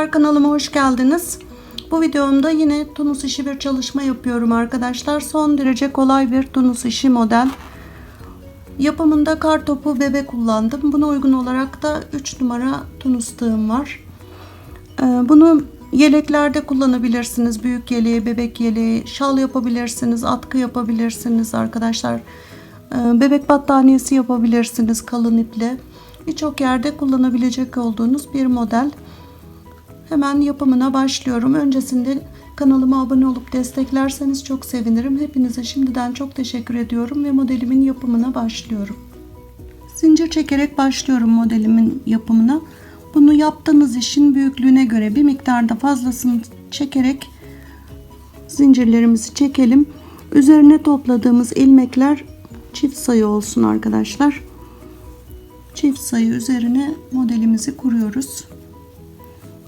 Merhabalar kanalıma hoş geldiniz. Bu videomda yine tunus işi bir çalışma yapıyorum arkadaşlar. Son derece kolay bir tunus işi model. Yapımında kar topu bebe kullandım. Buna uygun olarak da 3 numara tunus tığım var. Ee, Bunu yeleklerde kullanabilirsiniz. Büyük yeleği, bebek yeleği, şal yapabilirsiniz, atkı yapabilirsiniz arkadaşlar. Ee, Bebek battaniyesi yapabilirsiniz kalın iple. Birçok yerde kullanabilecek olduğunuz bir model. Hemen yapımına başlıyorum. Öncesinde kanalıma abone olup desteklerseniz çok sevinirim. Hepinize şimdiden çok teşekkür ediyorum ve modelimin yapımına başlıyorum. Zincir çekerek başlıyorum modelimin yapımına. Bunu yaptığınız işin büyüklüğüne göre bir miktarda fazlasını çekerek zincirlerimizi çekelim. Üzerine topladığımız ilmekler çift sayı olsun arkadaşlar. Çift sayı üzerine modelimizi kuruyoruz.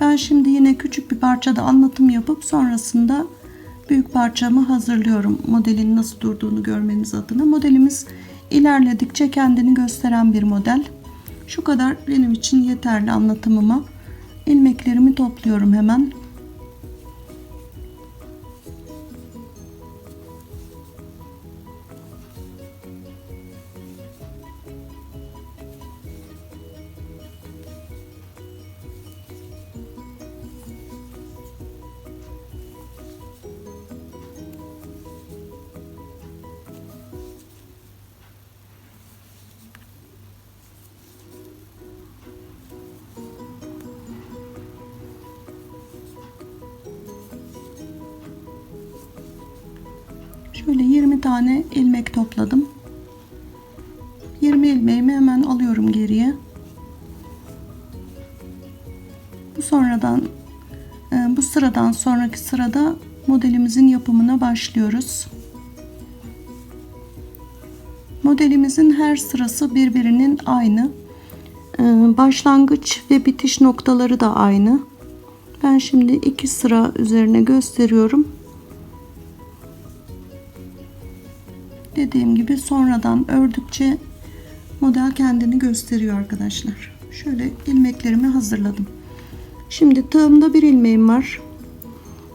Ben şimdi yine küçük bir parçada anlatım yapıp sonrasında büyük parçamı hazırlıyorum. Modelin nasıl durduğunu görmeniz adına. Modelimiz ilerledikçe kendini gösteren bir model. Şu kadar benim için yeterli anlatımıma. İlmeklerimi topluyorum hemen. Şöyle 20 tane ilmek topladım. 20 ilmeğimi hemen alıyorum geriye. Bu sonradan e, bu sıradan sonraki sırada modelimizin yapımına başlıyoruz. Modelimizin her sırası birbirinin aynı. E, Başlangıç ve bitiş noktaları da aynı. Ben şimdi iki sıra üzerine gösteriyorum. Dediğim gibi sonradan ördükçe model kendini gösteriyor arkadaşlar. Şöyle ilmeklerimi hazırladım. Şimdi tığımda bir ilmeğim var.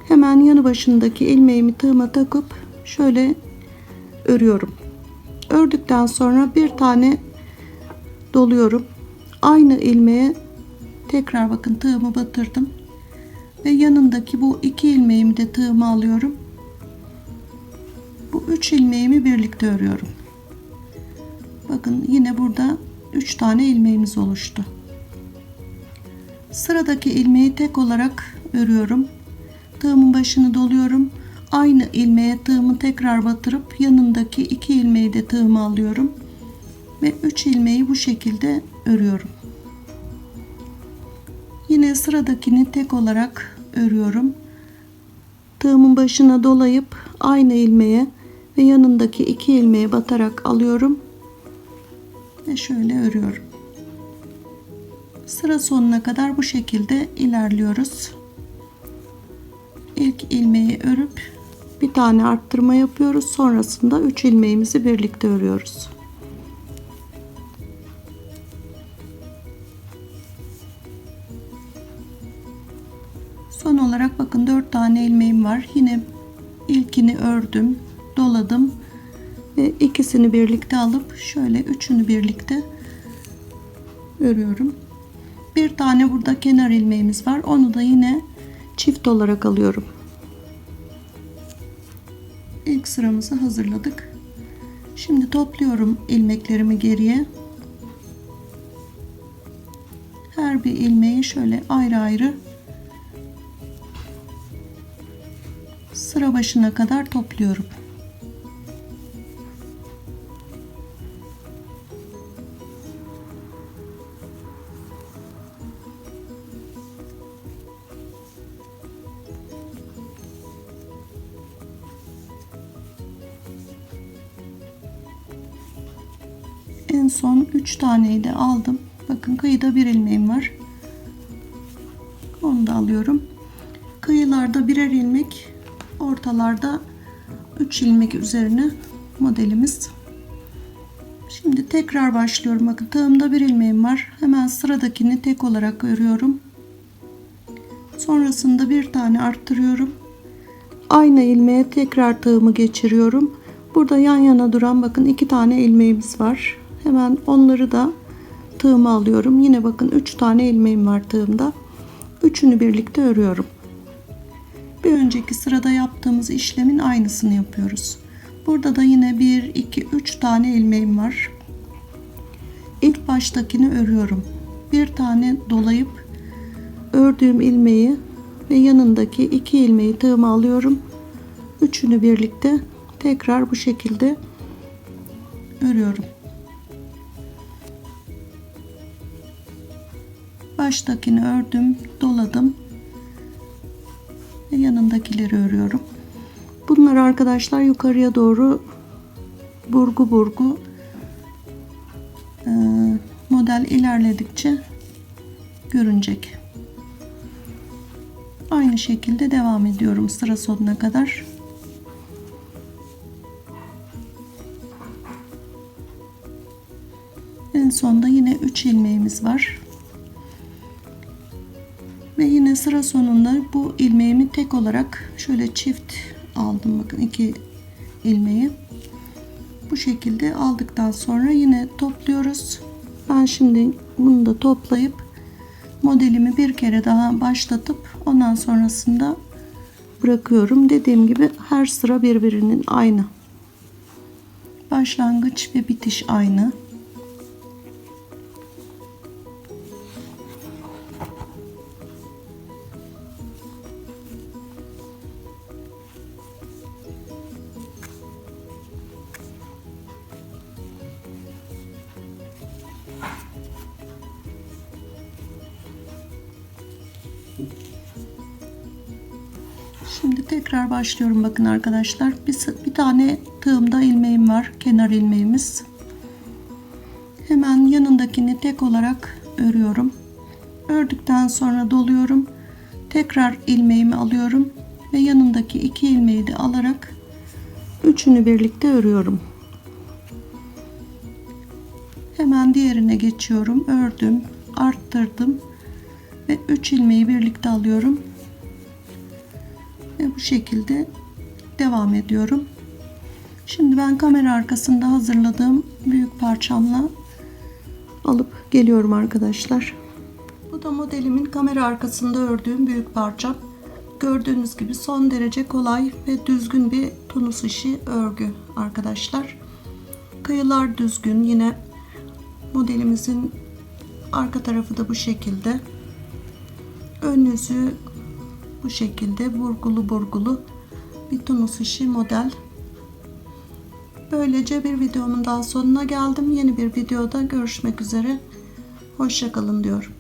Hemen yanı başındaki ilmeğimi tığıma takıp şöyle örüyorum. Ördükten sonra bir tane doluyorum. Aynı ilmeğe tekrar bakın tığımı batırdım. Ve yanındaki bu iki ilmeğimi de tığıma alıyorum. Bu üç ilmeğimi birlikte örüyorum. Bakın yine burada üç tane ilmeğimiz oluştu. Sıradaki ilmeği tek olarak örüyorum. Tığımın başını doluyorum. Aynı ilmeğe tığımı tekrar batırıp yanındaki iki ilmeği de tığıma alıyorum. Ve üç ilmeği bu şekilde örüyorum. Yine sıradakini tek olarak örüyorum. Tığımın başına dolayıp aynı ilmeğe ve yanındaki iki ilmeğe batarak alıyorum ve şöyle örüyorum. Sıra sonuna kadar bu şekilde ilerliyoruz. İlk ilmeği örüp bir tane arttırma yapıyoruz. Sonrasında 3 ilmeğimizi birlikte örüyoruz. Son olarak bakın 4 tane ilmeğim var. Yine ilkini ördüm, doladım ve ikisini birlikte alıp şöyle üçünü birlikte örüyorum. Bir tane burada kenar ilmeğimiz var. Onu da yine çift olarak alıyorum. İlk sıramızı hazırladık. Şimdi topluyorum ilmeklerimi geriye. Her bir ilmeği şöyle ayrı ayrı sıra başına kadar topluyorum. En son 3 taneyi de aldım. Bakın kıyıda bir ilmeğim var. Onu da alıyorum. Kıyılarda birer ilmek, ortalarda 3 ilmek üzerine modelimiz. Şimdi tekrar başlıyorum. Bakın tığımda bir ilmeğim var. Hemen sıradakini tek olarak örüyorum. Sonrasında bir tane arttırıyorum. Aynı ilmeğe tekrar tığımı geçiriyorum. Burada yan yana duran bakın iki tane ilmeğimiz var. Hemen onları da tığıma alıyorum. Yine bakın üç tane ilmeğim var tığımda. Üçünü birlikte örüyorum. Bir önceki sırada yaptığımız işlemin aynısını yapıyoruz. Burada da yine 1, 2, 3 tane ilmeğim var. İlk baştakini örüyorum. Bir tane dolayıp ördüğüm ilmeği ve yanındaki iki ilmeği tığıma alıyorum. Üçünü birlikte tekrar bu şekilde örüyorum. Baştakini ördüm, doladım ve yanındakileri örüyorum. Bunları arkadaşlar yukarıya doğru burgu burgu e, model ilerledikçe görünecek. Aynı şekilde devam ediyorum sıra sonuna kadar. En sonda yine 3 ilmeğimiz var. Sıra sonunda bu ilmeğimi tek olarak şöyle çift aldım. Bakın iki ilmeği. Bu şekilde aldıktan sonra yine topluyoruz. Ben şimdi bunu da toplayıp modelimi bir kere daha başlatıp ondan sonrasında bırakıyorum. Dediğim gibi her sıra birbirinin aynı. Başlangıç ve bitiş aynı. Şimdi tekrar başlıyorum bakın arkadaşlar. Bir, bir tane tığımda ilmeğim var. Kenar ilmeğimiz. Hemen yanındakini tek olarak örüyorum. Ördükten sonra doluyorum. Tekrar ilmeğimi alıyorum ve yanındaki iki ilmeği de alarak üçünü birlikte örüyorum. Hemen diğerine geçiyorum. Ördüm, arttırdım ve 3 ilmeği birlikte alıyorum ve bu şekilde devam ediyorum. Şimdi ben kamera arkasında hazırladığım büyük parçamla alıp geliyorum arkadaşlar. Bu da modelimin kamera arkasında ördüğüm büyük parçam. Gördüğünüz gibi son derece kolay ve düzgün bir tunus işi örgü arkadaşlar. Kıyılar düzgün. Yine modelimizin arka tarafı da bu şekilde. Ön yüzü bu şekilde burgulu burgulu bir tunus işi model. Böylece bir videomun daha sonuna geldim. Yeni bir videoda görüşmek üzere. Hoşçakalın diyorum.